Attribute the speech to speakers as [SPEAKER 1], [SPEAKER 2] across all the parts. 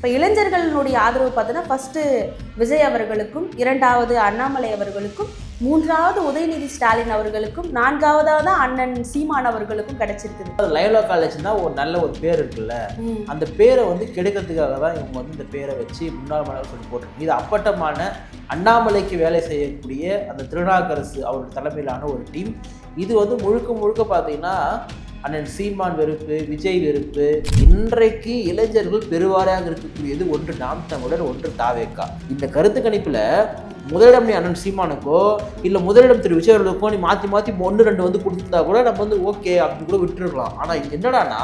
[SPEAKER 1] இப்போ இளைஞர்களுடைய ஆதரவு பார்த்தோன்னா ஃபஸ்ட்டு விஜய் அவர்களுக்கும் இரண்டாவது அண்ணாமலை அவர்களுக்கும் மூன்றாவது உதயநிதி ஸ்டாலின் அவர்களுக்கும் நான்காவதாக தான் அண்ணன் சீமான் அவர்களுக்கும் கிடைச்சிருக்குது.
[SPEAKER 2] லைலா காலேஜ்னா ஒரு நல்ல ஒரு பேர் இருக்குல்ல. அந்த பேரை வந்து கெடுக்கிறதுக்காக தான் இவங்க வந்து இந்த பேரை வச்சு முன்னாள் மலர் சொல்லி போட்டிருக்காங்க. இது அப்பட்டமான அண்ணாமலைக்கு வேலை செய்யக்கூடிய அந்த திருநாக்கரசு அவருடைய தலைமையிலான ஒரு டீம். இது வந்து முழுக்க முழுக்க பார்த்தீங்கன்னா அண்ணன் சீமான் வெறுப்பு விஜய் வெறுப்பு இன்றைக்கு இளைஞர்கள் பெருவாரியாக இருக்கக்கூடியது ஒன்று நாம் தமிழர் ஒன்று தாவேக்கா. இந்த கருத்து கணிப்பில் முதலிடம் நீ அண்ணன் சீமானுக்கோ இல்லை முதலிடம் திரு விஜய் அவர்களுக்கோ நீ மாற்றி மாற்றி ஒன்று ரெண்டு வந்து கொடுத்துருந்தா கூட நம்ம வந்து ஓகே அப்படின்னு கூட விட்டுருக்கலாம். ஆனால் என்னடான்னா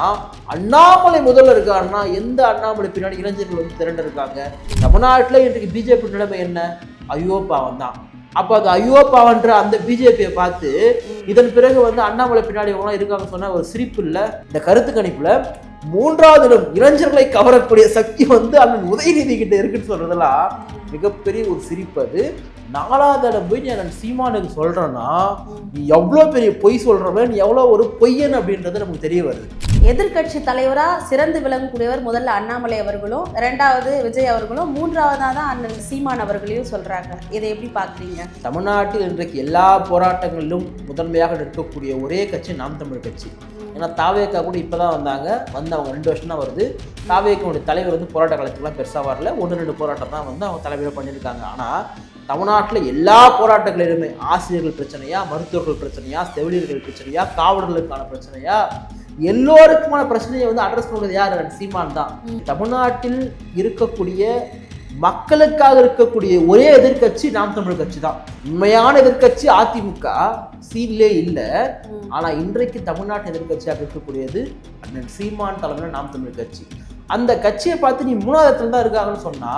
[SPEAKER 2] அண்ணாமலை முதல்ல இருக்காருன்னா எந்த அண்ணாமலை பின்னாடி இளைஞர்கள் வந்து திரண்டு இருக்காங்க தமிழ்நாட்டில் இன்றைக்கு பிஜேபி நிலைமை என்ன? ஐயோ பாவம் தான் அப்போ அது ஐயோ பாவன்ற அந்த பிஜேபியை பார்த்து இதன் பிறகு வந்து அண்ணாமலை பின்னாடி எவ்வளோ இருக்காங்க சொன்ன ஒரு சிரிப்பு இல்லை. இந்த கருத்து கணிப்புல மூன்றாவது இடம் இளைஞர்களை கவரக்கூடிய சக்தி வந்து அண்ணன் உதயநிதி கிட்ட இருக்குன்னு சொல்றதெல்லாம் மிகப்பெரிய ஒரு சிரிப்பு அது. நாலாவது இடம் போய் நீ அண்ணன் சீமானுக்கு சொல்றேன்னா நீ எவ்வளோ பெரிய பொய் சொல்றவன் நீ எவ்வளோ ஒரு பொய்யன் அப்படின்றது நமக்கு தெரிய வருது.
[SPEAKER 1] எதிர்க்கட்சி தலைவராக சிறந்து விளங்கக்கூடியவர் முதல்ல அண்ணாமலை அவர்களும் இரண்டாவது விஜய் அவர்களும் மூன்றாவதாக தான் அண்ணன் சீமான் அவர்களையும் சொல்கிறாங்க இதை எப்படி பார்க்குறீங்க?
[SPEAKER 2] தமிழ்நாட்டில் இன்றைக்கு எல்லா போராட்டங்களிலும் முதன்மையாக நிற்கக்கூடிய ஒரே கட்சி நாம் தமிழ் கட்சி. ஏன்னா தாவேக்கா கூட இப்போ தான் வந்தாங்க. வந்து அவங்க ரெண்டு வருஷம் தான் வருது. தாவேக்காவுடைய தலைவர் வந்து போராட்ட காலத்துக்குலாம் பெருசாக வரல. ஒன்று ரெண்டு போராட்டம் தான் வந்து அவங்க தலைமையில் பண்ணியிருக்காங்க. ஆனால் தமிழ்நாட்டில் எல்லா போராட்டங்களிலுமே ஆசிரியர்கள் பிரச்சனையா மருத்துவர்கள் பிரச்சனையா செவிலியர்கள் பிரச்சனையா காவலர்களுக்கான பிரச்சனையா எல்லோருக்குமான பிரச்சனையை வந்து அட்ரஸ் பண்ணுறது யார்? சீமான் தான். தமிழ்நாட்டில் இருக்கக்கூடிய மக்களுக்காக இருக்கக்கூடிய ஒரே எதிர்க்கட்சி நாம் தமிழ் கட்சி தான். உண்மையான எதிர்க்கட்சி அதிமுக சீன்லே இல்லை. ஆனா இன்றைக்கு தமிழ்நாட்டு எதிர்க்கட்சியாக இருக்கக்கூடியது அண்ணன் சீமான் தலைமையில் நாம் தமிழ் கட்சி. அந்த கட்சியை பார்த்து நீ மூணாவது இடத்துல தான் இருக்காங்கன்னு சொன்னா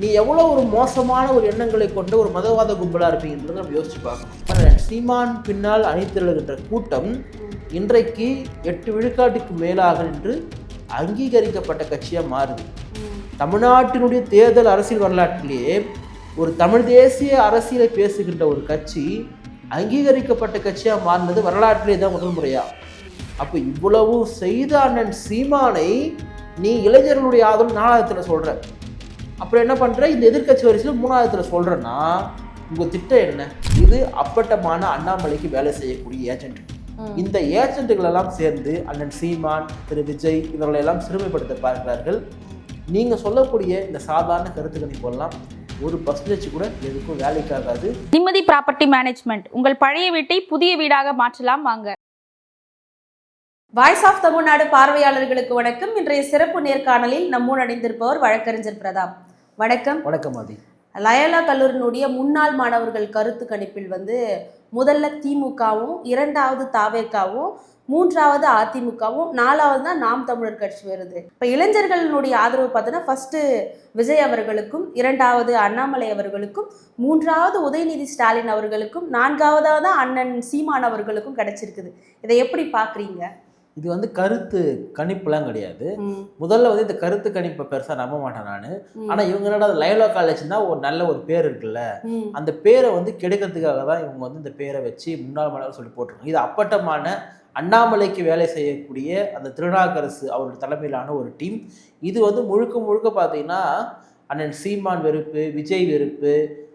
[SPEAKER 2] நீ எவ்வளோ ஒரு மோசமான ஒரு எண்ணங்களை கொண்ட ஒரு மதவாத கும்பலாக இருப்பீங்கன்றது நம்ம யோசிச்சு பார்க்கணும். சீமான் பின்னால் அணிதிரளுகின்ற கூட்டம் இன்றைக்கு எட்டு விழுக்காட்டுக்கு மேலாக நின்று அங்கீகரிக்கப்பட்ட கட்சியாக மாறுது. தமிழ்நாட்டினுடைய தேர்தல் அரசியல் வரலாற்றிலேயே ஒரு தமிழ் தேசிய அரசியலை பேசுகின்ற ஒரு கட்சி அங்கீகரிக்கப்பட்ட கட்சியாக மாறினது வரலாற்றிலே தான் முதல் முறையாக அப்போ இவ்வளவு செய்த அண்ணன் சீமானை நீ இளைஞர்களுடைய ஆதரவு நாலாயிரத்தில் சொல்கிற அப்புறம் என்ன பண்ற? இந்த எதிர்க்கட்சி வரிசையில் மூணாயிரத்தில் சொல்றேன்னா உங்க திட்டம் என்ன? இது அப்பட்டமான அண்ணாமலைக்கு வேலை செய்யக்கூடிய ஏஜென்ட். இந்த ஏஜென்ட்டுகள் எல்லாம் சேர்ந்து அண்ணன் சீமான் திரு விஜய் இவர்களை எல்லாம் சிறுமைப்படுத்த பார்க்கிறார்கள். நீங்க சொல்லக்கூடிய இந்த சாதாரண கருத்து கணிப்பெல்லாம் ஒரு பர்சன்டேஜ் கூட எதுக்கும் வேலைக்காகாது
[SPEAKER 3] நிம்மதி ப்ராப்பர்ட்டி மேனேஜ்மெண்ட் உங்கள் பழைய வீட்டை புதிய வீடாக மாற்றலாம். வாங்க.
[SPEAKER 1] வாய்ஸ் ஆஃப் தமிழ்நாடு பார்வையாளர்களுக்கு வணக்கம். இன்றைய சிறப்பு நேர்காணலில் நம்மோடு அணிந்திருப்பவர் வழக்கறிஞர் பிரதாப். வணக்கம்.
[SPEAKER 2] வணக்கம் ஆதி.
[SPEAKER 1] லயலா கல்லூரியினுடைய முன்னாள் மாணவர்கள் கருத்து கணிப்பில் வந்து முதல்ல திமுகவும் இரண்டாவது தாவேக்காவும் மூன்றாவது அதிமுகவும் நாலாவது தான் நாம் தமிழர் கட்சி வருது. இப்போ இளைஞர்களுடைய ஆதரவு பார்த்தோன்னா ஃபஸ்ட்டு விஜய் அவர்களுக்கும் இரண்டாவது அண்ணாமலை அவர்களுக்கும் மூன்றாவது உதயநிதி ஸ்டாலின் அவர்களுக்கும் நான்காவதாக தான் அண்ணன் சீமான் அவர்களுக்கும் கிடைச்சிருக்குது. இதை எப்படி பார்க்குறீங்க?
[SPEAKER 2] இது வந்து கருத்து கணிப்புலாம் கிடையாது. முதல்ல வந்து இந்த கருத்து கணிப்பை பெருசா நம்ப மாட்டேன் நான். ஆனா இவங்க என்னடா லைலா காலேஜ்னா ஒரு நல்ல ஒரு பேர் இருக்குல்ல? அந்த பேரை வந்து கெடுக்கிறதுக்காக தான் இவங்க வந்து இந்த பேரை வச்சு முன்னாள் மலர் சொல்லி போட்டிருக்காங்க. இது அப்பட்டமான அண்ணாமலைக்கு வேலை செய்யக்கூடிய அந்த திருநாக்கரசு அவருடைய தலைமையிலான ஒரு டீம். இது வந்து முழுக்க முழுக்க பார்த்தீங்கன்னா அண்ணன் சீமான் வெறுப்பு விஜய் வெறுப்பு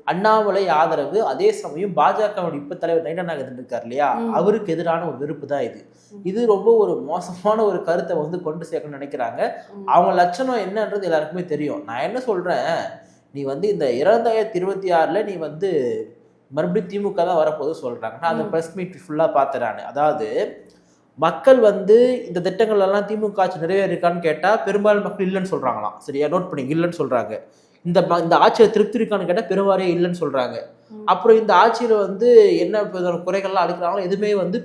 [SPEAKER 2] அண்ணாமலை ஆதரவு அதே சமயம் பாஜகவுடைய இப்ப தலைவர் நைனா நாகதன் இருக்கார் இல்லையா. அவருக்கு எதிரான ஒரு வெறுப்பு தான் இது. இது ரொம்ப ஒரு மோசமான ஒரு கருத்தை வந்து கொண்டு சேர்க்கணும்னு நினைக்கிறாங்க. அவங்க லட்சணம் என்னன்றது எல்லாருக்குமே தெரியும். நான் என்ன சொல்றேன்? நீ வந்து இந்த இரண்டாயிரத்தி இருபத்தி ஆறுல நீ வந்து மறுபடியும் திமுக தான் வரப்போது சொல்றாங்க. நான் அந்த. ப்ரெஸ் மீட் ஃபுல்லா பார்த்தேன் நான். அதாவது மக்கள் வந்து இந்த திட்டங்கள் எல்லாம் திமுக ஆட்சி நிறைவேறிருக்கான்னு கேட்டா பெரும்பாலும் மக்கள் இல்லைன்னு சொல்றாங்களாம். சரியா? நோட் பண்ணி இல்லைன்னு சொல்றாங்க. இந்த இந்த ஆட்சியை திருப்தி இருக்கான்னு கேட்டா பெருவாரியே இல்லைன்னு சொல்றாங்க.
[SPEAKER 1] ம்.
[SPEAKER 2] அப்புறம் இந்த ஆட்சியில வந்து என்ன குறைகள்லாம் அளிக்கிறாங்களோ எதுவுமே வந்து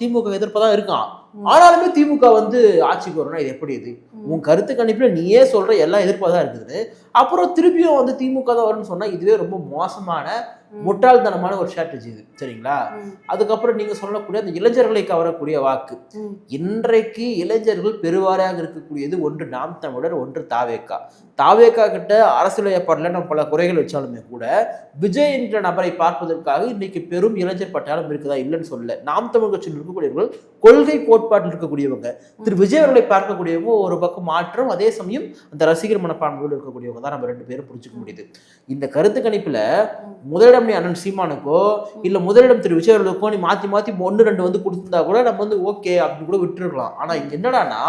[SPEAKER 2] திமுக எதிர்ப்பு தான் இருக்கான். ஆனாலுமே திமுக வந்து ஆட்சிக்கு வரணும் இது எப்படி இது? உன் கருத்து கணிப்புல நீயே சொல்ற எல்லாம் எதிர்ப்பாக தான் இருக்குது. அப்புறம் திருப்பியும் வந்து திமுக தான் வரும்னு சொன்னா இதுவே ரொம்ப மோசமான முட்டாள்தனமான ஒரு ஸ்ட்ராட்டஜி இது சரிங்களா. அதுக்கப்புறம் நீங்க சொல்லக்கூடிய அந்த இளைஞர்களை கவரக்கூடிய வாக்கு. இன்றைக்கு இளைஞர்கள் பெருவாரியாக இருக்கக்கூடியது ஒன்று நாம் தமிழர் ஒன்று தாவேக்கா. தாவேக்கா கிட்ட அரசியல் ஏற்பாடுல நம்ம பல குறைகள் வச்சாலுமே கூட விஜய் என்ற நபரை பார்ப்பதற்காக இன்னைக்கு பெரும் இளைஞர் பட்டாளம் இருக்குதா இல்லைன்னு சொல்லல. நாம் தமிழ் கட்சியில் இருக்கக்கூடியவர்கள் கொள்கை கோட்பாட்டில் இருக்கக்கூடியவங்க. திரு விஜய் அவர்களை பார்க்கக்கூடியவங்க ஒரு பக்கம் மாற்றம் அதே சமயம் அந்த ரசிகர் மனப்பான்மையோடு இருக்கக்கூடியவங்க தான் நம்ம ரெண்டு பேரும் புரிஞ்சுக்க முடியுது. இந்த கருத்து கணிப்புல முதலிடம் நீ அண்ணன் சீமானுக்கோ இல்ல முதலிடம் திரு விஜய் அவர்களுக்கோ நீ மாத்தி மாத்தி ஒன்று ரெண்டு வந்து கொடுத்திருந்தா கூட நம்ம வந்து ஓகே அப்படின்னு கூட விட்டுருக்கலாம். ஆனா இங்க என்னடான்னா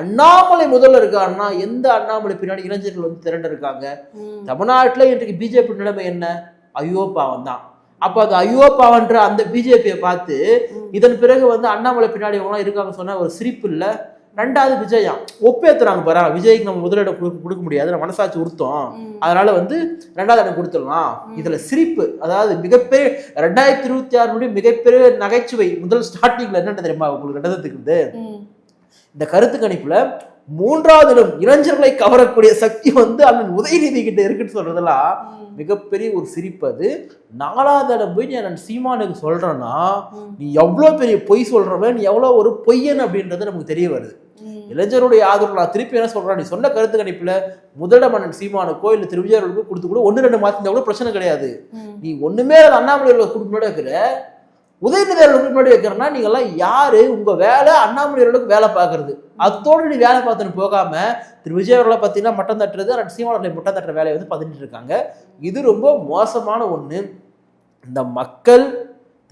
[SPEAKER 2] அண்ணாமலை முதல்ல இருக்காருன்னா எந்த அண்ணாமலை பின்னாடி இளைஞர்கள் வந்து திரண்டு இருக்காங்க. தமிழ்நாட்டுல இன்றைக்கு பிஜேபி நிலைமை என்ன? ஐயோ பாவம் தான். அப்ப அது ஐயோ பாவன்ற அந்த பிஜேபியை பார்த்து. இதன் பிறகு வந்து அண்ணாமலை பின்னாடி இருக்காங்க சொன்னா ஒரு சிரிப்பு இல்ல? ரெண்டாவது விஜயா ஒப்பேத்துறாங்க பாரா. விஜய்க்கு நம்ம முதலிடம் கொடுக்க முடியாது. நம்ம மனசாட்சி உறுத்தம். அதனால வந்து ரெண்டாவது இடம் கொடுத்துடலாம். இதுல சிரிப்பு. அதாவது மிகப்பெரிய ரெண்டாயிரத்தி இருபத்தி ஆறுடைய மிகப்பெரிய நகைச்சுவை முதல் ஸ்டார்டிங்ல என்ன தெரியுமா உங்களுக்கு நடந்ததுக்கு. இந்த கருத்து கணிப்புல மூன்றாவது இடம் இளைஞர்களை கவரக்கூடிய சக்தி வந்து அண்ணன் உதயநிதி கிட்ட இருக்குன்னு சொல்றதெல்லாம். மிகப்பெரிய ஒரு சிரிப்பு அது நாலாவது இடம் போய் நீ அண்ணன் சீமானுக்கு சொல்றேன்னா. நீ எவ்வளோ பெரிய பொய் சொல்றவன் நீ எவ்வளோ ஒரு பொய்யன் அப்படின்றது நமக்கு தெரிய வருது. இளைஞருடைய ஆதரவு நான் திருப்பி என்ன சொல்றேன் நீ சொன்ன கருத்து கணிப்புல முதலிடம் அண்ணன் சீமானுக்கோ இல்லை திரு விஜயர்களுக்கோ கொடுத்து கூட ஒன்று ரெண்டு மாத்திருந்தா கூட பிரச்சனை கிடையாது. நீ ஒண்ணுமே இல்லாத அண்ணாமலை அவர்களுக்கு முன்னாடி வைக்கிற உதயநிதி அவர்களுக்கு முன்னாடி வைக்கிறனா நீங்கள்லாம் எல்லாம் யாரு வேலை அண்ணாமலை அவர்களுக்கு வேலை பார்க்கறது. அத்தோடு நீ வேலை பார்த்துன்னு போகாமல் திரு. விஜய் அவர்களை பார்த்தீங்கன்னா மட்டம் தட்டுறது அண்ட் சீமானவர்களை மட்டம் தட்டுற வேலையை வந்து பதினிட்டு இருக்காங்க. இது ரொம்ப மோசமான ஒன்று இந்த மக்கள்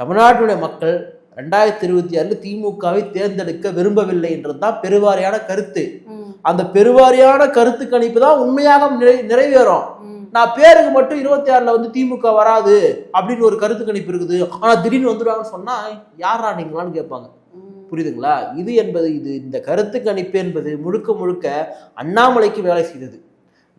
[SPEAKER 2] தமிழ்நாட்டினுடைய மக்கள் ரெண்டாயிரத்தி இருபத்தி ஆறில் திமுகவை தேர்ந்தெடுக்க விரும்பவில்லை என்றதுதான் பெருவாரியான கருத்து. அந்த பெருவாரியான கருத்து கணிப்பு தான் உண்மையாக நிறை நிறைவேறும். நான் பேருக்கு மட்டும் இருபத்தி ஆறுல வந்து திமுக வராது அப்படின்னு ஒரு கருத்து கணிப்பு இருக்குது. ஆனா திடீர்னு வந்துடுவாங்கன்னு சொன்னா யாரா நீங்களான்னு கேட்பாங்க. புரியுதுங்களா? இது என்பது இது இந்த கருத்து கணிப்பு என்பது முழுக்க முழுக்க அண்ணாமலைக்கு வேலை செய்தது.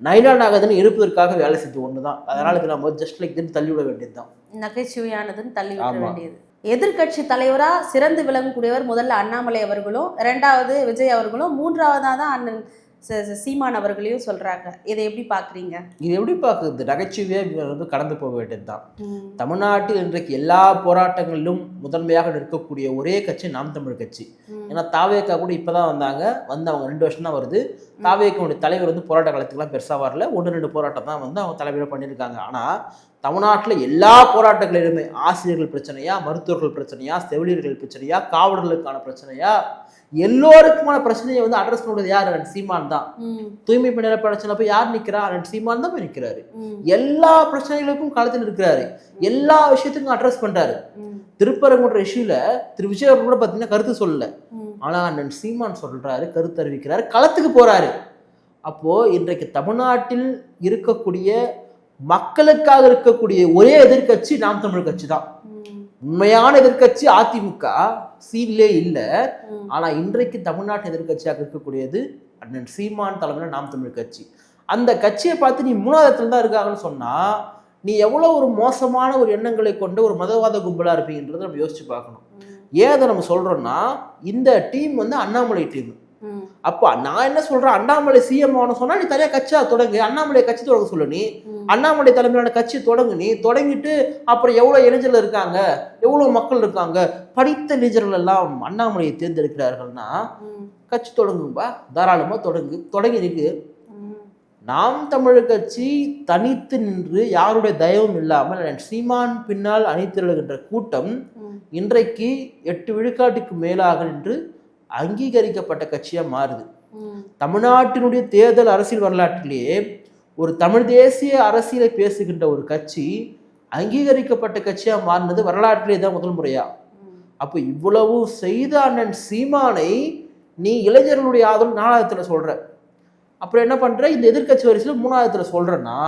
[SPEAKER 2] நைனா நாகதன் எழுப்பதற்காக வேலை செஞ்சது ஒண்ணுதான். அதனால இது நம்ம ஜஸ்ட் லைக் தின் தள்ளிவிட வேண்டியதுதான்.
[SPEAKER 1] நகைச்சுவையானதுன்னு தள்ளி விட. வேண்டியது. எதிர்க்கட்சி தலைவராக சிறந்து விளங்கக்கூடியவர் முதல்ல அண்ணாமலை அவர்களும் இரண்டாவது விஜய் அவர்களும் மூன்றாவதாக தான் அண்ணன் சீமான் அவர்களையும் சொல்றாங்க. இதை எப்படி பாக்குறீங்க
[SPEAKER 2] இது எப்படி பார்க்குறது? நகைச்சுவையே வந்து கடந்து போக வேண்டியதுதான். தமிழ்நாட்டில் இன்றைக்கு எல்லா போராட்டங்களிலும் முதன்மையாக நிற்கக்கூடிய ஒரே கட்சி நாம் தமிழ் கட்சி. ஏன்னா தாவேக்கா கூட இப்பதான் வந்தாங்க. வந்து அவங்க ரெண்டு வருஷம் தான் வருது தாவேக்காவுடைய தலைவர் வந்து போராட்ட காலத்துக்குலாம் பெருசாக வரல. ஒன்று ரெண்டு போராட்டம் தான் வந்து அவங்க தலைமையில் பண்ணியிருக்காங்க. ஆனால் தமிழ்நாட்டில் எல்லா போராட்டங்களிலுமே ஆசிரியர்கள் பிரச்சனையா மருத்துவர்கள் பிரச்சனையா செவிலியர்கள் பிரச்சனையா காவலர்களுக்கான பிரச்சனையா எல்லோருக்குமான பிரச்சனையை வந்து அட்ரஸ் பண்ணுறது யார்? அண்ணன் சீமான் தான். தூய்மை பணியாளர் பிரச்சனை போய் யார் நிற்கிறா? அண்ணன் சீமான் தான் போய் நிற்கிறாரு. எல்லா பிரச்சனைகளுக்கும் களத்தில் இருக்கிறாரு எல்லா விஷயத்துக்கும் அட்ரஸ் பண்றாரு. திருப்பரங்குன்ற இஷ்யூல திரு விஜய் அவர்கள் கூட பார்த்தீங்கன்னா கருத்து சொல்லல. ஆனா அண்ணன் சீமான் சொல்றாரு கருத்து அறிவிக்கிறாரு களத்துக்கு போறாரு. அப்போ இன்றைக்கு தமிழ்நாட்டில் இருக்கக்கூடிய மக்களுக்காக இருக்கக்கூடிய ஒரே எதிர்க்கட்சி நாம் தமிழ் கட்சி தான். உண்மையான எதிர்க்கட்சி அதிமுக. சீன்லே இல்லை. ஆனா இன்றைக்கு தமிழ்நாட்டு எதிர்க்கட்சியாக இருக்கக்கூடியது அண்ணன் சீமான் தலைமையில நாம் தமிழ் கட்சி. அந்த கட்சியை பார்த்து நீ மூணாவது இடத்துல தான் இருக்காங்கன்னு சொன்னா நீ எவ்வளவு ஒரு மோசமான ஒரு எண்ணங்களை கொண்ட ஒரு மதவாத கும்பலா இருப்பீங்கன்றதை நம்ம யோசிச்சு பார்க்கணும். ஏன் அதை நம்ம சொல்றோம்னா இந்த டீம் வந்து அண்ணாமலை டீம். அப்போ நான் என்ன சொல்றேன்? அண்ணாமலை சிஎம் ஆகணும் சொன்னா நீ தனியா கட்சியா தொடங்கு. அண்ணாமலை கட்சி தொடங்க சொல்லு நீ. அண்ணாமலை தலைமையிலான கட்சி தொடங்கு நீ. தொடங்கிட்டு அப்புறம் எவ்வளவு இளைஞர்கள் இருக்காங்க? எவ்வளவு மக்கள் இருக்காங்க? படித்த இளைஞர்கள் எல்லாம் அண்ணாமலையை தேர்ந்தெடுக்கிறார்கள்னா கட்சி தொடங்கும்பா. தாராளமா தொடங்கு. தொடங்கி நிற்கு நாம் தமிழர் கட்சி தனித்து நின்று யாருடைய தயவும் இல்லாமல் சீமான் பின்னால் அணிதிரளுகின்ற கூட்டம் இன்றைக்கு எட்டு விழுக்காட்டுக்கு மேலாக நின்று அங்கீகரிக்கப்பட்ட கட்சியா மாறுது. தமிழ்நாட்டினுடைய தேர்தல் அரசியல் வரலாற்றிலேயே ஒரு தமிழ் தேசிய அரசியலை பேசுகின்ற ஒரு கட்சி அங்கீகரிக்கப்பட்ட கட்சியா மாறினது வரலாற்றிலே தான் முதல் முறையா. அப்போ இவ்வளவு செய்த அண்ணன் சீமானை நீ இளைஞர்களுடைய ஆதரவு நாலாயிரத்துல சொல்ற. அப்புறம் என்ன பண்ற? இந்த எதிர்க்கட்சி வரிசையில் மூணாயிரத்துல சொல்றேன்னா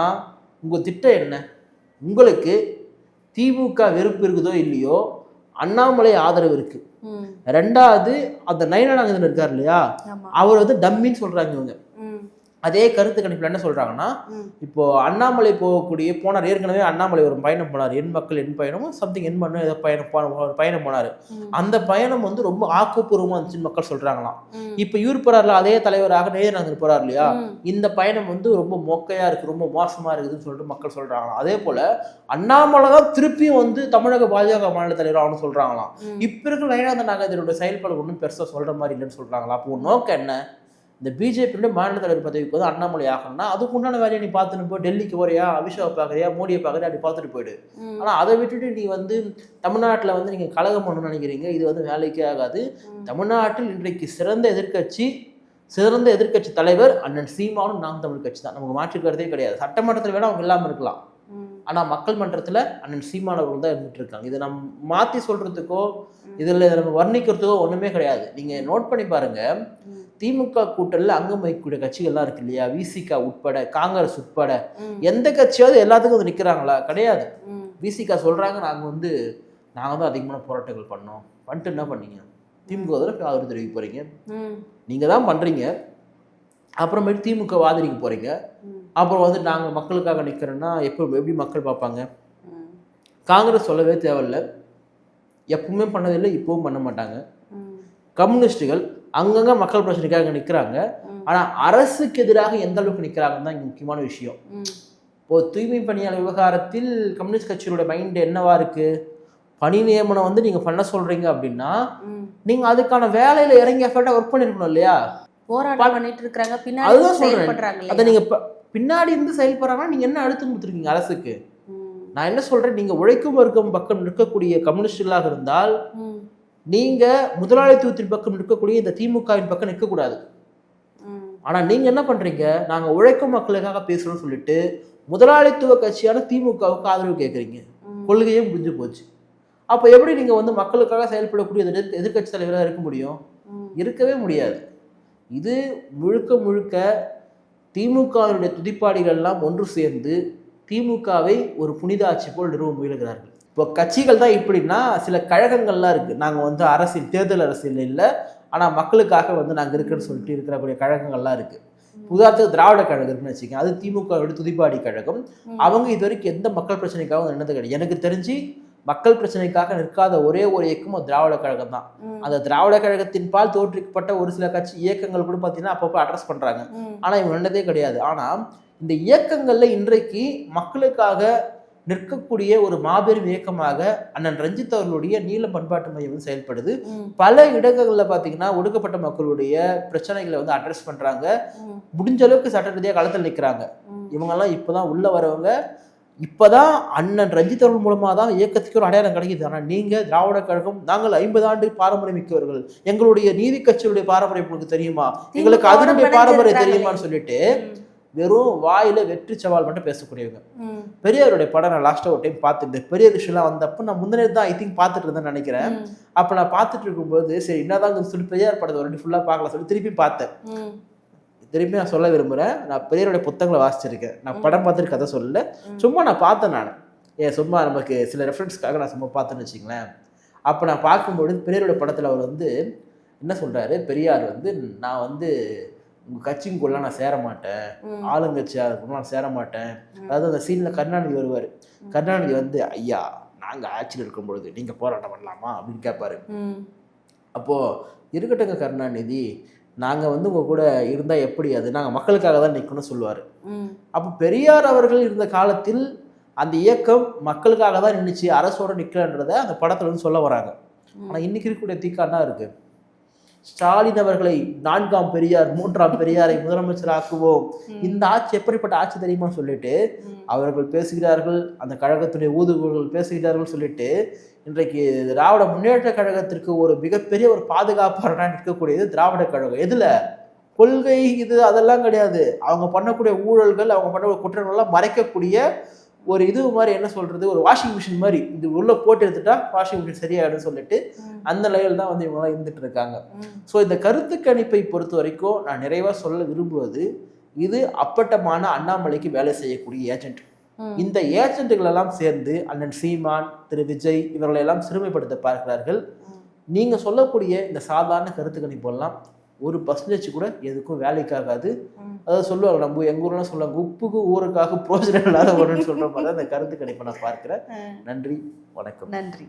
[SPEAKER 2] உங்க திட்டம் என்ன? உங்களுக்கு திமுக வெறுப்பு இருக்குதோ இல்லையோ அண்ணாமலை ஆதரவு இருக்கு. ரெண்டாவது அந்த நயனானந்தன் இருக்கார் இல்லையா அவர் வந்து டம்மின்னு சொல்றாங்க இவங்க. அதே கருத்து கணிப்பில் என்ன சொல்றாங்கன்னா
[SPEAKER 1] ம்.
[SPEAKER 2] இப்போ அண்ணாமலை போகக்கூடிய போனார் ஏற்கனவே அண்ணாமலை ஒரு பயணம் போனார் என் மக்கள் என் பயணமும் சம்திங் என் மண்ணு ஏதோ பயணம் ஒரு பயணம் போனார். அந்த பயணம் வந்து ரொம்ப ஆக்கப்பூர்வமா இருந்துச்சுன்னு மக்கள் சொல்றாங்களாம்
[SPEAKER 1] ம்.
[SPEAKER 2] இப்போ இவர் போறாருல அதே தலைவராக நேதநாதன் போறார் இல்லையா. இந்த பயணம் வந்து ரொம்ப மொக்கையா இருக்கு ரொம்ப மோசமா இருக்குதுன்னு சொல்லிட்டு மக்கள் சொல்றாங்களாம் அதே போல அண்ணாமலை தான் திருப்பியும் வந்து தமிழக பாஜக மாநில தலைவர் அவனு சொல்றாங்களாம்
[SPEAKER 1] ம்.
[SPEAKER 2] இப்ப இருக்கிற நயனாந்த நாகேந்திரோட செயல்பாடு ஒன்றும் பெருசா சொல்ற மாதிரி இல்லைன்னு சொல்றாங்களா அப்போ நோக்கம் என்ன இந்த பிஜேபியோட மாநில தலைவர் பதவிக்கு வந்து அண்ணாமலை ஆகணும்னா அதுக்கு உண்டான வேலையை நீ பார்த்துட்டு போ. டெல்லிக்கு போறியா அமித்ஷாவை பார்க்கறியா மோடியை பார்க்கறியா அப்படி பார்த்துட்டு போயிடு.
[SPEAKER 1] ம்.
[SPEAKER 2] ஆனா அதை விட்டுட்டு நீ வந்து தமிழ்நாட்டுல வந்து நீங்க கழகம் பண்ணணும்னு நினைக்கிறீங்க இது வந்து வேலைக்கே ஆகாது. தமிழ்நாட்டில் இன்றைக்கு சிறந்த எதிர்க்கட்சி சிறந்த எதிர்க்கட்சி தலைவர் அண்ணன் சீமானும் நாம் தமிழ் கட்சி தான். நமக்கு மாற்றுக்கிறதே கிடையாது. சட்டமன்றத்தில் வேணா அவங்க இல்லாம இருக்கலாம்.
[SPEAKER 1] ம்.
[SPEAKER 2] ஆனா மக்கள் மன்றத்துல அண்ணன் சீமான் அவர்கள் தான் இருந்துட்டு இருக்காங்க இதை நம்ம மாத்தி சொல்றதுக்கோ இதுல இதை நம்ம வர்ணிக்கிறதுக்கோ ஒண்ணுமே கிடையாது நீங்க நோட் பண்ணி பாருங்க
[SPEAKER 1] ம்.
[SPEAKER 2] திமுக கூட்டணியில் அங்கம் வகிக்கக்கூடிய கட்சிகள்லாம் இருக்கு இல்லையா விசிகா உட்பட காங்கிரஸ் உட்பட. எந்த கட்சியாவது எல்லாத்துக்கும் வந்து நிக்கிறாங்களா கிடையாது. விசிகா சொல்றாங்க நாங்க வந்து நாங்க தான் அதிகமான போராட்டங்கள் பண்ணோம் பண்ணிட்டு என்ன பண்ணீங்க திமுக ஆதரவு தெரிவிக்க போறீங்க
[SPEAKER 1] ம்.
[SPEAKER 2] நீங்க தான் பண்றீங்க அப்புறமேட்டு திமுக ஆதரிக்க போறீங்க
[SPEAKER 1] ம்.
[SPEAKER 2] அப்புறம் வந்து நாங்க மக்களுக்காக நிக்கிறோன்னா எப்போ எப்படி மக்கள் பார்ப்பாங்க. காங்கிரஸ் சொல்லவே தேவையில்ல எப்பவுமே பண்ணதில்லை இப்பவும் பண்ண மாட்டாங்க. கம்யூனிஸ்டுகள் அங்கங்க மக்கள் பிரச்சனைக்காக நிக்கிறாங்க
[SPEAKER 1] ம்.
[SPEAKER 2] ஆனா அரசுக்கு எதிராக எந்த அளவுக்கு நிக்கிறாங்கன்னு தான் இங்க முக்கியமான விஷயம்
[SPEAKER 1] ம்.
[SPEAKER 2] இப்போ தூய்மை பணியாளர் விவகாரத்தில் கம்யூனிஸ்ட் கட்சியோட மைண்ட் என்னவா இருக்கு பணி நியமனம் வந்து நீங்க பண்ண சொல்றீங்க அப்படின்னா
[SPEAKER 1] ம்.
[SPEAKER 2] நீங்க அதுக்கான வேலையில இறங்கி எஃபர்ட்டா ஒர்க் பண்ணிருக்கணும் இல்லையா
[SPEAKER 1] போராட்டம் பண்ணிட்டு இருக்காங்க பின்னாடி
[SPEAKER 2] அதுதான்.
[SPEAKER 1] செயல்படுறாங்க
[SPEAKER 2] அதை நீங்க ப- பின்னாடி இருந்து செயல்படுறாங்கன்னா நீங்க என்ன அழுத்தம் கொடுத்துருக்கீங்க அரசுக்கு. நான் என்ன சொல்றேன் நீங்க உழைக்கும் வர்க்கம் பக்கம் நிற்கக்கூடிய கம்யூனிஸ்டுகளாக இருந்தால்
[SPEAKER 1] ம்.
[SPEAKER 2] நீங்க முதலாளித்துவத்தின் பக்கம் நிற்கக்கூடிய இந்த திமுகவின் பக்கம் நிற்கக்கூடாது
[SPEAKER 1] ம்.
[SPEAKER 2] ஆனா நீங்க என்ன பண்றீங்க நாங்க உழைக்கும் மக்களுக்காக பேசுறோம்னு சொல்லிட்டு முதலாளித்துவ கட்சியான திமுகவுக்கு ஆதரவு கேட்குறீங்க
[SPEAKER 1] ம்.
[SPEAKER 2] கொள்கையே முடிஞ்சு போச்சு அப்போ எப்படி நீங்க வந்து மக்களுக்காக செயல்படக்கூடிய எதிர் எதிர்கட்சி தலைவராக இருக்க முடியும். இருக்கவே முடியாது இது முழுக்க முழுக்க திமுகவினுடைய துதிப்பாடிகள் எல்லாம் ஒன்று சேர்ந்து திமுகவை ஒரு புனித ஆட்சி போல் நிறுவ முயலுகிறார்கள். இப்போ கட்சிகள் தான் இப்படின்னா சில கழகங்கள்லாம் இருக்கு. நாங்க வந்து அரசியல் தேர்தல் அரசியல் இல்லை. ஆனா மக்களுக்காக வந்து நாங்க இருக்குன்னு சொல்லிட்டு இருக்கக்கூடிய கழகங்கள்லாம் இருக்கு. உதாரணத்துக்கு திராவிட கழகம் இருக்குன்னு வச்சுக்கோங்க. அது திமுகவோட துதிப்பாடி கழகம். அவங்க இது வரைக்கும் எந்த மக்கள் பிரச்சனைக்காகவும் நின்னது கிடையாது. எனக்கு தெரிஞ்சு மக்கள் பிரச்சனைக்காக நிற்காத ஒரே ஒரு இயக்கம் திராவிட கழகம் தான். அந்த திராவிட கழகத்தின் பால் தோற்றுவிக்கப்பட்ட ஒரு சில கட்சி இயக்கங்கள் கூட பார்த்தீங்கன்னா அப்பப்போ அட்ரஸ் பண்றாங்க
[SPEAKER 1] ம்.
[SPEAKER 2] ஆனா இவங்க நின்றதே கிடையாது ஆனா இந்த இயக்கங்கள்ல இன்றைக்கு மக்களுக்காக நிற்கக்கூடிய ஒரு மாபெரும் இயக்கமாக அண்ணன் ரஞ்சித் அவர்களுடைய நீல பண்பாட்டு மையம் வந்து செயல்படுது. பல இடங்கள்ல பாத்தீங்கன்னா ஒடுக்கப்பட்ட மக்களுடைய பிரச்சனைகளை வந்து அட்ரஸ் பண்றாங்க. முடிஞ்ச அளவுக்கு சட்ட ரீதியாக களத்தில் நிற்கிறாங்க. இவங்கெல்லாம் இப்போதான் உள்ள வரவங்க இப்போதான் அண்ணன் ரஞ்சித் அவர்கள் மூலமா தான் இயக்கத்துக்கு ஒரு அடையாளம் கிடைக்குது ஆனால் நீங்க திராவிட கழகம் நாங்கள் ஐம்பது ஆண்டு பாரம்பரியம் மிக்கவர்கள் எங்களுடைய நீதி கட்சியுடைய பாரம்பரியம் உங்களுக்கு தெரியுமா எங்களுக்கு அதனுடைய பாரம்பரியம். தெரியுமான்னு சொல்லிட்டு. வெறும் வாயில வெற்றி சவால் மட்டும் பேசக்கூடியவங்க
[SPEAKER 1] ம்.
[SPEAKER 2] பெரியாருடைய படம் நான் லாஸ்ட்டாக ஒரு டைம் பார்த்துட்டு பெரிய விஷயம்லாம் வந்தப்போ நான் முந்தினே தான் ஐ திங்க் பார்த்துட்டு இருந்தேன்னு நினைக்கிறேன். அப்போ நான் பார்த்துட்டு இருக்கும்போது சரி என்னதான் சொல்லி பெரியார் படத்தை ஒரு ஃபுல்லாக பார்க்கலாம் சொல்லி திருப்பி பார்த்தேன்
[SPEAKER 1] ம்.
[SPEAKER 2] திருப்பி நான் சொல்ல விரும்புகிறேன் நான் பெரியாருடைய புத்தகங்களை வாசிச்சிருக்கேன். நான் படம் பார்த்துட்டு கதை சொல்லல. சும்மா நான் பார்த்தேன் நான். ஏன் சும்மா நமக்கு சில ரெஃபரன்ஸ்க்காக நான் சும்மா பார்த்தேன்னு வச்சுங்களேன் அப்போ நான் பார்க்கும்பொழுது பெரியாருடைய படத்தில் அவர் வந்து என்ன சொல்றாரு? பெரியார் வந்து நான் வந்து உங்கள் கட்சிக்குள்ள நான் சேர மாட்டேன். ஆளுங்கட்சியாக இருக்கணும் நான் சேர மாட்டேன் அதாவது அந்த சீனில் கருணாநிதி வருவார். கருணாநிதி வந்து ஐயா நாங்கள் ஆட்சியில் இருக்கும் பொழுது நீங்கள் போராட்டம் பண்ணலாமா? அப்படின்னு கேட்பாரு. அப்போது இருக்கட்டுங்க கருணாநிதி நாங்கள் வந்து உங்கள் கூட இருந்தால் எப்படி? அது நாங்கள் மக்களுக்காக தான் நிற்கணும்னு சொல்லுவார். அப்போ பெரியார் அவர்கள் இருந்த காலத்தில் அந்த இயக்கம் மக்களுக்காக தான் நின்றுச்சு அரசோட நிற்கலன்றதை அந்த படத்துல வந்து சொல்ல வராங்க. ஆனால் இன்னைக்கு இருக்கக்கூடிய தீக்கானா இருக்கு. ஸ்டாலின் அவர்களை நான்காம் பெரியார் மூன்றாம் பெரியாரை முதலமைச்சர் ஆக்குவோம் இந்த ஆட்சி எப்படிப்பட்ட ஆட்சி தெரியுமான்னு சொல்லிட்டு. அவர்கள் பேசுகிறார்கள் அந்த கழகத்துடைய ஊதுகுவர்கள் பேசுகிறார்கள் சொல்லிட்டு இன்றைக்கு திராவிட முன்னேற்ற கழகத்திற்கு ஒரு மிகப்பெரிய ஒரு பாதுகாப்பாளராக நிற்கக்கூடியது திராவிட கழகம். எதுல? கொள்கை இது அதெல்லாம் கிடையாது. அவங்க பண்ணக்கூடிய ஊழல்கள் அவங்க பண்ணக்கூடிய குற்றங்கள்லாம் மறைக்கக்கூடிய ஒரு இது மாதிரி என்ன சொல்றது ஒரு வாஷிங் மிஷின் மாதிரி இது உள்ள போட்டு எடுத்துட்டா வாஷிங் மிஷின் சரியாயிடும் சொல்லிட்டு. அந்த லெவல் தான் வந்து இவங்கெல்லாம் இருந்துட்டு இருக்காங்க. ஸோ இந்த கருத்து கணிப்பை பொறுத்த வரைக்கும் நான் நிறைவாக சொல்ல விரும்புவது இது அப்பட்டமான அண்ணாமலைக்கு வேலை செய்யக்கூடிய ஏஜென்ட். இந்த ஏஜென்ட்டுகள் எல்லாம் சேர்ந்து அண்ணன் சீமான் திரு விஜய் இவர்களை எல்லாம் சிறுமைப்படுத்த பார்க்கிறார்கள். நீங்க சொல்லக்கூடிய இந்த சாதாரண கருத்து கணிப்பெல்லாம் ஒரு பர்சன்டேஜ் கூட எதுக்கும் வேலைக்காகாது.
[SPEAKER 1] ம்.
[SPEAKER 2] அதாவது சொல்லுவாங்க நம்ம எங்க ஊர்லாம் சொல்லுவாங்க உப்புக்கு ஊருக்காக பிரோஜனம் இல்லாத ஒன்றுன்னு சொல்ற மாதிரி அந்த கருத்து கணிப்பை நான் பார்க்கிறேன். நன்றி வணக்கம்.
[SPEAKER 1] நன்றி.